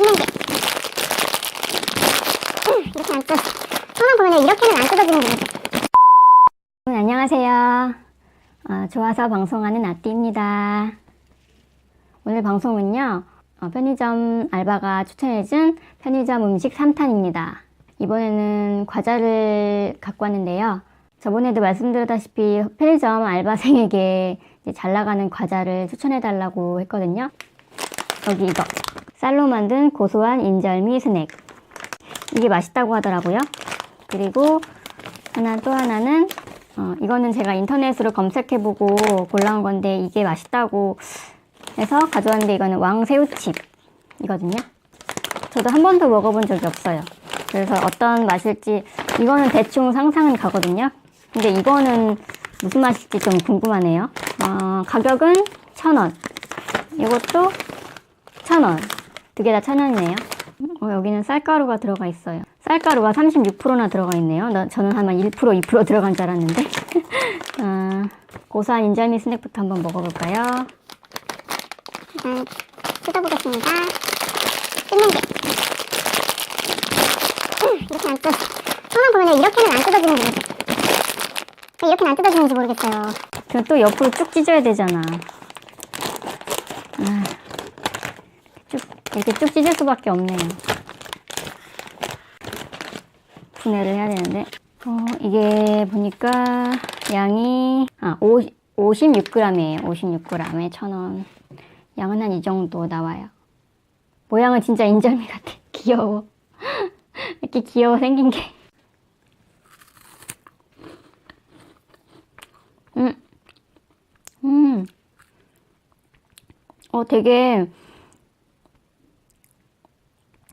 뜯는 게 음, 이렇게 안 뜯. 항상 보면 이렇게는 안 뜯어지는 게 여러분, 안녕하세요. 어, 좋아서 방송하는 아띠입니다. 오늘 방송은요, 어, 편의점 알바가 추천해준 편의점 음식 3탄입니다. 이번에는 과자를 갖고 왔는데요. 저번에도 말씀드렸다시피 편의점 알바생에게 잘 나가는 과자를 추천해달라고 했거든요. 여기 이거. 쌀로 만든 고소한 인절미 스낵. 이게 맛있다고 하더라고요. 그리고 하나 또 하나는 어, 이거는 제가 인터넷으로 검색해보고 골라온 건데 이게 맛있다고 해서 가져왔는데 이거는 왕새우칩이거든요. 저도 한 번도 먹어본 적이 없어요. 그래서 어떤 맛일지 이거는 대충 상상은 가거든요. 근데 이거는 무슨 맛일지 좀 궁금하네요. 어, 가격은 천 원. 이것도 천 원. 두 개 다천 원이네요. 어, 여기는 쌀가루가 들어가 있어요. 쌀가루가 36%나 들어가 있네요. 나, 저는 한 1%, 2% 들어간 줄 알았는데. 아, 고소한 인절미 스낵부터 한번 먹어볼까요? 일단 뜯어보겠습니다. 뜯는 게 음, 이렇게 안 뜯. 항상 보면 이렇게는 안 뜯어지는 게왜 이렇게는 안 뜯어지는지 모르겠어요. 그럼 또 옆으로 쭉 찢어야 되잖아. 아, 쭉, 이렇게 쭉 찢을 수밖에 없네요. 분해를 해야 되는데. 어, 이게 보니까 양이, 아, 50, 56g이에요. 56g에 1,000원. 양은 한 이 정도 나와요. 모양은 진짜 인절미 같아. 귀여워. 이렇게 귀여워 생긴 게. 음. 음. 어, 되게,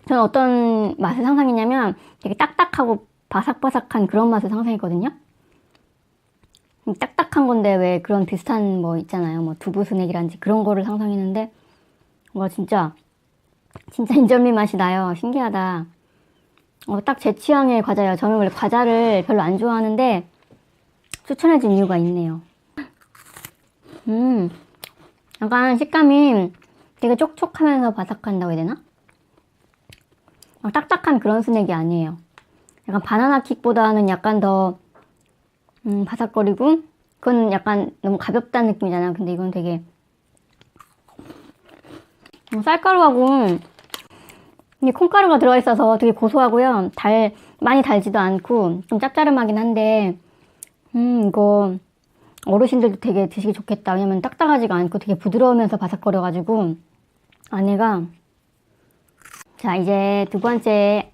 저는 어떤 맛을 상상했냐면 되게 딱딱하고 바삭바삭한 그런 맛을 상상했거든요. 음, 딱딱한 건데 왜 그런 비슷한 뭐 있잖아요. 뭐 두부 스낵이란지 그런 거를 상상했는데, 와, 진짜, 진짜 인절미 맛이 나요. 신기하다. 어, 딱 제 취향의 과자예요. 저는 원래 과자를 별로 안 좋아하는데, 추천해준 이유가 있네요. 음, 약간 식감이 되게 촉촉하면서 바삭한다고 해야 되나? 막 딱딱한 그런 스낵이 아니에요. 약간 바나나 킥보다는 약간 더 음, 바삭거리고 그건 약간 너무 가볍다는 느낌이잖아요. 근데 이건 되게 음, 쌀가루하고 이게 콩가루가 들어가 있어서 되게 고소하고요. 달 많이 달지도 않고 좀 짭짤하긴 한데 음 이거 어르신들도 되게 드시기 좋겠다. 왜냐면 딱딱하지가 않고 되게 부드러우면서 바삭거려가지고 안에가 자 이제 두 번째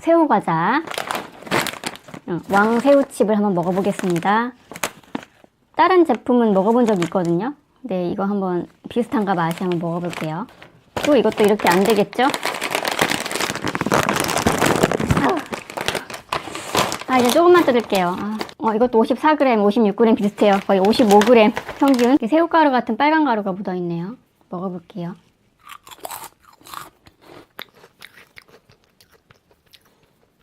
새우 과자 어, 왕새우칩을 한번 먹어보겠습니다. 다른 제품은 먹어본 적이 있거든요. 근데 이거 한번 비슷한가 맛이 한번 먹어볼게요. 또 이것도 이렇게 안 되겠죠? 아, 이제 조금만 뜯을게요. 아, 어, 이것도 54g, 56g 비슷해요. 거의 55g 평균. 새우가루 같은 빨간 가루가 묻어있네요. 먹어볼게요.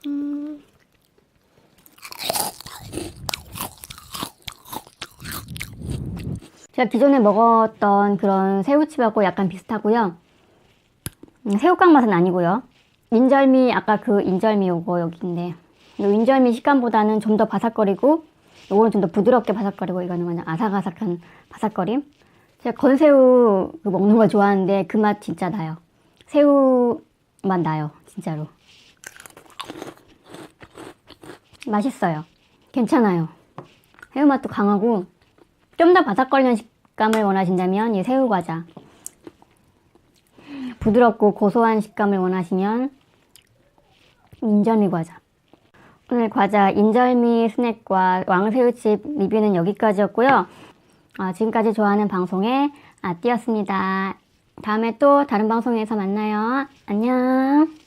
음. 제가 기존에 먹었던 그런 새우칩하고 약간 비슷하고요. 음, 새우깡 맛은 아니고요. 인절미, 아까 그 인절미 요거 여기인데 이 인절미 식감보다는 좀 더 바삭거리고 요거는 좀 더 부드럽게 바삭거리고 이거는 그냥 아삭아삭한 바삭거림 제가 건새우 그 먹는 걸 좋아하는데 그 맛 진짜 나요 새우 맛 나요 진짜로 맛있어요 괜찮아요 새우 맛도 강하고 좀 더 바삭거리는 식감을 원하신다면 이 새우 과자 부드럽고 고소한 식감을 원하시면 인절미 과자 오늘 과자 인절미 스낵과 왕새우칩 리뷰는 여기까지였고요. 아, 지금까지 좋아하는 방송의 아띠였습니다. 다음에 또 다른 방송에서 만나요. 안녕.